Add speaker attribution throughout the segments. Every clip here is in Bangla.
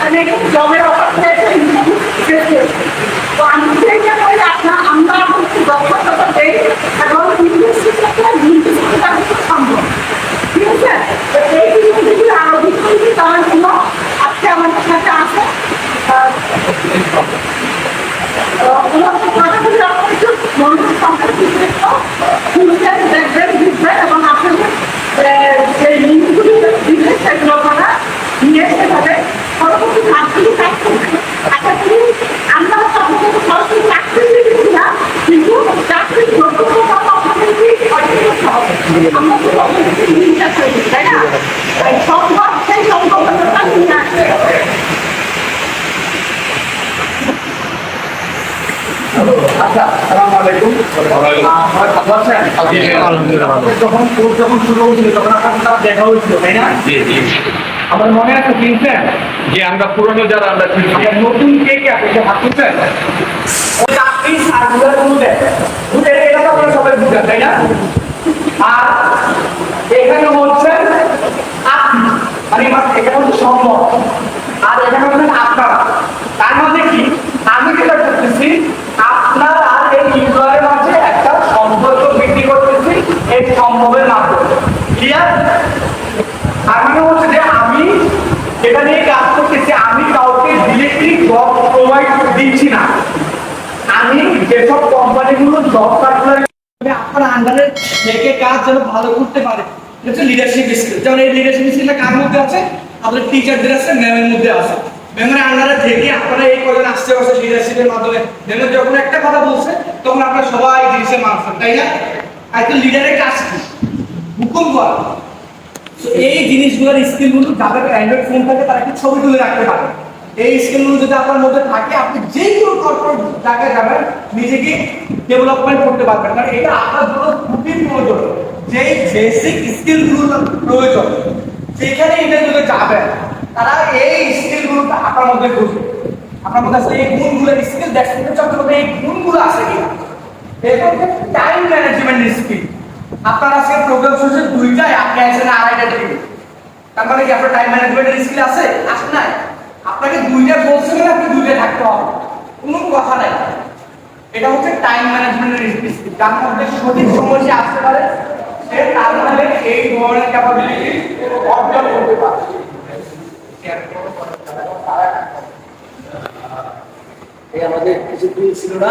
Speaker 1: মানে জমের তো আমি আপনার আমরা দক্ষতা এবং সম্ভব ঠিক আছে তো এই জিনিসগুলি আরও বিকল্প দেওয়ার জন্য আজকে আমাদের সাথে আছে আহ, ওনাদের কথাগুলি আপনার একটু মনোযোগ সহকারে শুনবেন, দেখবেন, বুঝবেন এবং আপনাদের আহ, যে লিঙ্কগুলি দিলে সেগুলো আপনারা নিয়ে সেভাবে পরবর্তী কাজগুলি কাজ করবেন। আশা করি আমরা হয়তো আপনাদের সরাসরি চাকরি দিচ্ছি না, কিন্তু চাকরির যোগ্যতা আপনাদেরকে অর্জন করতে হবে। আমরা তো অবশ্যই জিনিসটা তৈরি, তাই না? তাই সম্ভব সেই সম্ভাবনাটা নিয়ে আসতে হবে।
Speaker 2: আচ্ছা আসসালামু আলাইকুম। আহ, সবাই ভালো আছেন? আমাদের যখন কোর্স যখন শুরু হয়েছিল তখন আপনার দেখা হয়েছিল তাই না?
Speaker 3: জি জি।
Speaker 2: আমার মনে আছে চিনছেন
Speaker 3: যে আমরা পুরনো যারা আমরা
Speaker 2: নতুন কে কে আপনি হাত তুলছেন এটা তো আপনারা সবাই বুঝলেন তাই না? আর এখানে হচ্ছেন আপনি। মানে এখানে হচ্ছে সম্ভব আর এখানে হচ্ছেন আপনারা তার মধ্যে কি আমি যেটা করতেছি আপনার আর এই ইউজারের মাঝে একটা সম্পর্ক বৃদ্ধি করতেছি এই সম্ভবের মাধ্যমে ক্লিয়ার আর মানে হচ্ছে যে আমি এটা নিয়ে কাজ করতেছি। আমি কাউকে ডিরেক্টলি জব প্রোভাইড দিচ্ছি না। আমি যেসব কোম্পানিগুলো জব সার্কুলার আপনার আন্ডারে থেকে কাজ যেন ভালো করতে পারে হচ্ছে লিডারশিপ স্কিল যেমন এই লিডারশিপ স্কিলটা কার মধ্যে আছে? আপনার টিচারদের আছে ম্যামের মধ্যে আছে। ম্যামের আন্ডারে থেকে আপনারা এই কজন আসতে বসে লিডারশিপের মাধ্যমে। ম্যামের যখন একটা কথা বলছে, তখন আপনারা সবাই জিনিসে মানছেন তাই না? আর তো লিডারের কাজ কি? হুকুম করা। এই জিনিসগুলোর স্কিলগুলো যাদের অ্যান্ড্রয়েড ফোন থাকে, তারা একটু ছবি তুলে রাখতে পারে? এই স্কিলগুলো যদি আপনার মধ্যে থাকে, আপনি যে কোনো কর্পোরেট জায়গায় যাবেন, নিজেকে ডেভেলপমেন্ট করতে পারবেন। কারণ এটা আপনার জন্য খুবই প্রয়োজন। যে বেসিক স্কিলগুলো প্রয়োজন, যেখানে ইন্টারভিউতে যাবেন, তারা এই স্কিলগুলো আপনার মধ্যে খুঁজবে আপনার মধ্যে আসলে এই গুণগুলোর স্কিল চাচ্ছে মধ্যে এই গুণগুলো আছে কিনা। এরপর টাইম ম্যানেজমেন্ট স্কিল আপনার আজকে প্রোগ্রাম শুনছেন দুইটায় আপনি আছেন আড়াইটা দিকে তার মানে কি, আপনার টাইম ম্যানেজমেন্টের স্কিল আছে? আছে না আপনাকে দুইটা বলছে মানে আপনি দুইটা থাকতে হবে। কোনো কথা নাই। এটা হচ্ছে টাইম ম্যানেজমেন্টের স্কিল যার মধ্যে সঠিক সময় সে আসতে পারে, সে তার মানে এই ধরনের ক্যাপাবিলিটি অর্জন করতে পারে। এই আমাদের কিছু ছিল না?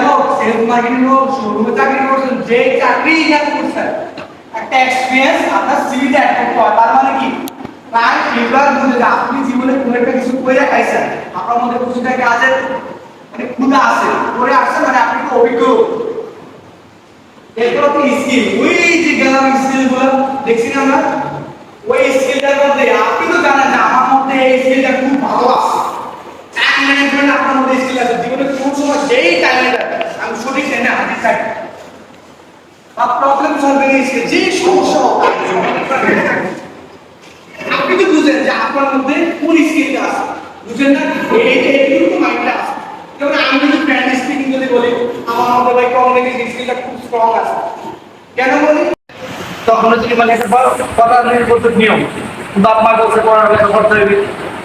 Speaker 2: সেলস মার্কেটিং হোক চাকরি করছেন যে চাকরি করছেন একটা এক্সপিরিয়েন্স আপনার সিভিতে অ্যাড মানে জীবনে কোনো একটা কিছু করে খাইছেন আপনার মানে মানে দেখছি আমরা? ওই স্কিলটার মধ্যে, আপনি তো জানেন যে আমার মধ্যে এই স্কিলটা খুব ভালো আছে। টাইম ম্যানেজমেন্ট আপনার মধ্যে স্কিল আছে। জীবনে কোন সময় যেই টাইমটা সঠিক টাইমে হাতে চাই বা প্রবলেম সলভিং স্কিল যে সমস্যা আপনি তো বুঝেন যে আপনার মধ্যে কোন স্কিলটা আছে। বুঝেন না? এইটুকু মাইন্ডটা আছে। যেমন আমি যদি ফ্রেন্ড স্পিকিং যদি বলি, আমার মধ্যে ভাই কমিউনিকেশন স্কিলটা খুব স্ট্রং আছে। কেন বলি? হচ্ছে কি মানে একটা কথা নির্ভর নিয়ম। বাপ মা বলছে, পড়ালেখা করতে হবে।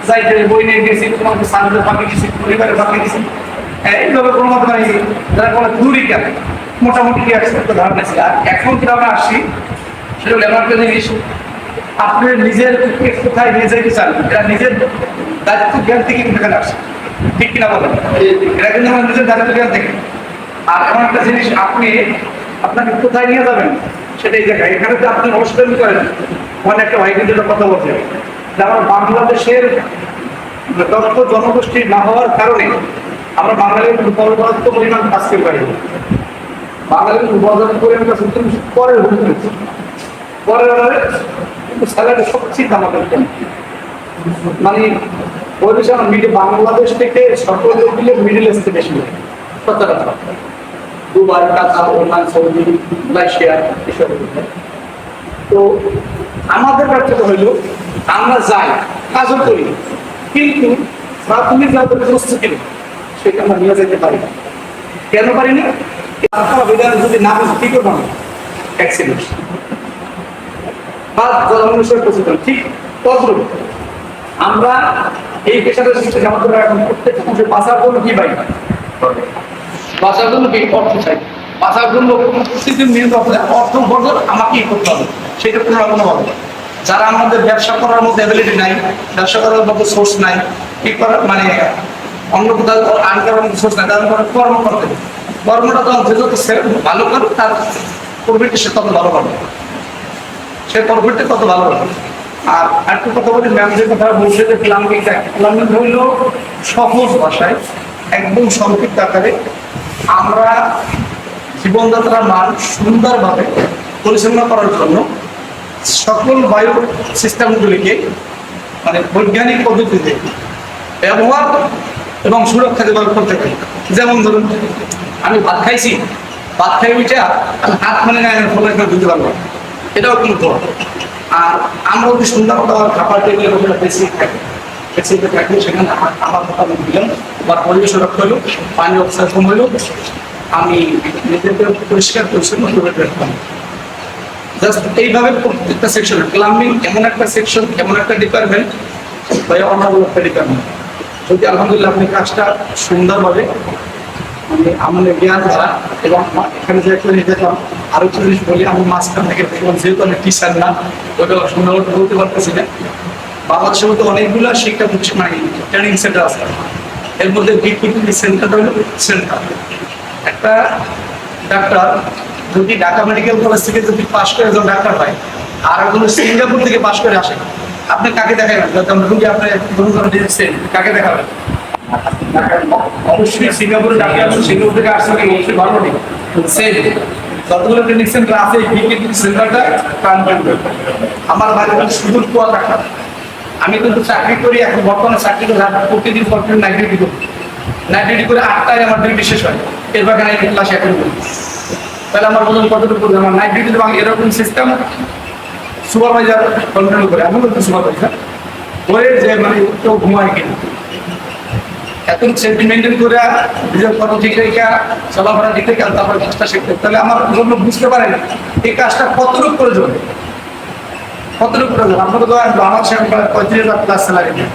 Speaker 2: যাইতে বই নিয়ে গেছি, তোমাকে সামনে ফাঁকি দিছি, পরিবারের ফাঁকি দিছি। এইভাবে কোনো মতো মানে যারা কোনো দূরই কেন? মোটামুটি কি একটা ধারণা ছিল আর এখন কীভাবে আসছি? সেটা হলো এমন একটা জিনিস। আপনি নিজের কোথায় নিয়ে যেতে চান, এটা নিজের দায়িত্ব, জ্ঞান থেকে কিন্তু এখানে আসছে। ঠিক কিনা বলেন? এটা কিন্তু আমার নিজের দায়িত্ব, জ্ঞান থেকে। আর এমন একটা জিনিস, আপনি আপনাকে কোথায় নিয়ে যাবেন, সেটাই দেখায় এখানে তো আপনি অনুষ্ঠান করেন। মানে একটা ভাই কিন্তু কথা বলছে। যে আমার বাংলাদেশের দক্ষ জনগোষ্ঠী না হওয়ার কারণে আমরা বাঙালির পর্যাপ্ত পরিমাণ কাজ করতে পারি। বাঙালির উপার্জন করে আমরা সত্যি পরের ভূমিকা পরের অর্ডারে কিন্তু স্যালারি সবচেয়ে দাম আমাদের মানে ওই বিষয়ে মিডিল বাংলাদেশ থেকে লোক মিলে মিডিল ইস্টে বেশি। সচরাচর। Dubai Qatar Oman Saudi Malaysia এসব। তো আমাদের ব্যর্থতা হইল আমরা যাই কাজও করি কিন্তু প্রাথমিক যাদের প্রস্তুতি নেই, সেটা আমরা নিয়ে যেতে পারি। না কেন পারি না আপনারা বিধান যদি না কি করব অ্যাক্সিডেন্ট বা ঠিক তদ্রুপ আমরা এই প্রত্যেক বাঁচার জন্য কি পাই বাঁচার জন্য কি অর্থ চাই? বাঁচার জন্য অর্থ উপার্জন আমাকেই করতে হবে। সেটা হবে। যারা আমাদের ব্যবসা করার মধ্যে অ্যাবিলিটি নাই, ব্যবসা করার মতো সোর্স নাই, কি করার মানে অন্য কোথাও কর্ম কর্মটা ভালো তার সে তত ভালো সে তত ভালো আর কথা ম্যাম যে কথা বলছে যে হইল সহজ ভাষায়, একদম সংক্ষিপ্ত আকারে। আমরা জীবনযাত্রার মান সুন্দরভাবে পরিচালনা করার জন্য সকল বায়ু সিস্টেমগুলিকে মানে বৈজ্ঞানিক পদ্ধতিতে ব্যবহার এবং সুরক্ষা ব্যবহার করতে পারি যেমন ধরুন, আমি ভাত খাইছি, ভাত খাই উঠে হাত মানে ফলে দিতে পারব। এটাও কিন্তু আর আমরা যদি সুন্দর খাবার খাবার টেবিলের উপরে বেশি থাকি থাকি, সেখানে আমার আমি দিলাম বা পরিবেশ রক্ষা হলো, পানি কম হলো, আমি নিজেকে পরিষ্কার পরিচ্ছন্ন করে রাখতাম জাস্ট এইভাবে প্রত্যেকটা সেকশন প্লাম্বিং এমন একটা সেকশন এমন একটা ডিপার্টমেন্ট বা অন্যান্য একটা ডিপার্টমেন্ট যদি আলহামদুলিল্লাহ, আপনি কাজটা সুন্দরভাবে মানে আমাদের জ্ঞান দ্বারা এবং এখানে যে একটা যেতাম আরও একটা জিনিস বলি, আমি মাঝখান থেকে দেখলাম, যেহেতু আমি টিচার না ওইটা সুন্দর বলতে পারতেছি না বাংলাদেশের মধ্যে অনেকগুলো শিক্ষা প্রতিষ্ঠান মানে ট্রেনিং সেন্টার আছে। এর মধ্যে বিপিটি সেন্টারটা হলো সেন্টার একটা ডাক্তার যদি ঢাকা মেডিকেল কলেজ থেকে যদি পাশ করে, একজন ডাক্তার হয়, আর একজন সিঙ্গাপুর থেকে পাশ করে আসে আপনি কাকে দেখাবেন? যখন রুগী আপনি ধরুন ধরুন দিচ্ছেন কাকে দেখাবেন? অবশ্যই সিঙ্গাপুরে ডাক্তার এবং সিঙ্গাপুর থেকে আসছে নাকি অবশ্যই ভালো নেই সেম যতগুলো ট্রেনিং সেন্টার আছে বিপিটি সেন্টারটা কাম করবে। আমার বাড়ি কিন্তু সুদূর কুয়া ডাক্তার আমি কিন্তু চাকরি করি, এখন বর্তমানে চাকরি করে রাত প্রতিদিন পরদিন নাইট ডিউটি করি। নাইট ডিউটি করে আটটায় আমার ডিউটি শেষ হয়। এর বাকি ক্লাস এখন করি। তাহলে আমার বলুন কতটুকু? আমার নাইট ডিউটি এরকম সিস্টেম সুপারভাইজার কন্ট্রোল করে আমি বলছি সুপারভাইজার। করে যে মানে কেউ ঘুমায় কিনা। এত সেফটি মেনটেন করে নিজের কর্ম ঠিক রেখে, চলাফেরা ঠিক রেখে, তারপর কাজটা শিখতে। তাহলে আমার জন্য বুঝতে পারে এই কাজটা কতটুকু প্রয়োজন? কতটুকু প্রয়োজন? আপনার তো আমার সে পঁয়ত্রিশ হাজার প্লাস স্যালারি নেই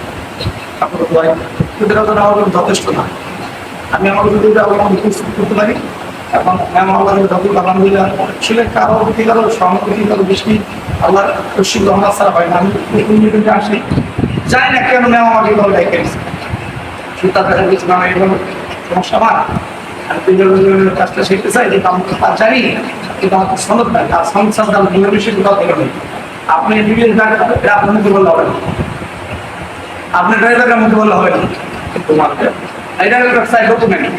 Speaker 2: তো তো আমার যথেষ্ট না। আমি আমার যদি করতে পারি। এবং ম্যাম আলহামদুলিল্লাহ আসলে কারও প্রতি কারও সহানুভূতি কারও বেশি আল্লাহ খুশি রহমান ছাড়া হয় না। আমি মিনিটে আসি। যাই না কেন ম্যাম আমাকে ভালো ডাইকে সুতা দেখা গেছে না, এরকম সমস্যা আমার। আমি তিনজনের কাজটা শিখতে চাই, কিন্তু আমি তো জানি। কিন্তু আমার তো সনদ নাই। আর নেই। আপনি এটা আপনার মুখে বললে হবে না। আপনি ড্রাইভারের মুখে বললে হবে না। মাত্র এটা একটা সাইড ডকুমেন্ট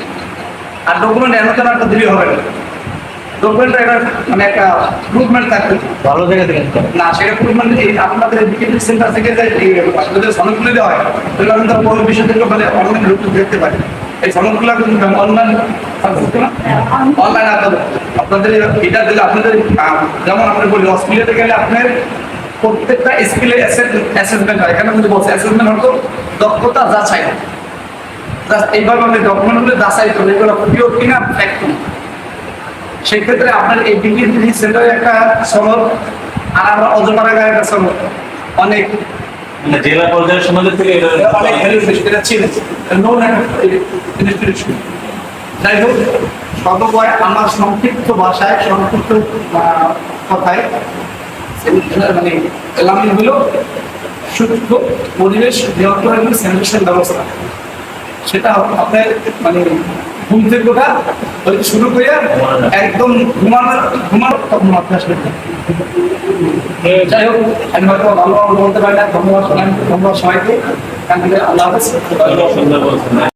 Speaker 2: আর ডকুমেন্ট এমন তেমন একটা দিলে হবে না। ডকুমেন্টটা একটা মানে একটা প্রুভমেন্ট থাকবে।
Speaker 4: ভালো জায়গা থেকে
Speaker 2: না সেটা প্রুভমেন্ট এই আপনাদের এডুকেশন সেন্টার থেকে যে যদি সনদগুলো দেওয়া হয় তাহলে আমি তার পরের বিষয় থেকে মানে অনলাইন রূপে দেখতে পারি। এই সনদগুলো কিন্তু অনলাইন অনলাইন আপনাদের এটা দিলে আপনাদের যেমন আপনি বলি হসপিটালে গেলে আপনার প্রত্যেকটা স্কিলের অ্যাসেসমেন্ট হয়। এখানে কিন্তু বলছে অ্যাসেসমেন্ট হতো দক্ষতা যাচাই। Just এইভাবে আপনি ডকুমেন্টগুলো যাচাই করবেন এগুলো পিওর কিনা ফ্যাক্ট সেই ক্ষেত্রে আপনার এই ডিগ্রি সেন্টারে একটা সনদ আর আমরা অজপাড়া গায়ে একটা সনদ অনেক।
Speaker 4: মানে জেলা পর্যায়ের সমাজের থেকে এটা
Speaker 2: অনেক এটা ছিল। নোন ইনস্টিটিউশন যাই হোক সর্বপয় আমার সংক্ষিপ্ত ভাষায় সংক্ষিপ্ত কথায় মানে এলামি হলো সুস্থ পরিবেশ করে স্যানিটেশন ব্যবস্থা সেটা আপনার মানে ঘুম থেকে ওঠা ওই শুরু করে একদম ঘুমানোর ঘুমানোর তখন মাথায় আসবে যাই হোক, আমি হয়তো ভালো বলতে পারি না, ধন্যবাদ ধন্যবাদ সবাইকে। আল্লাহ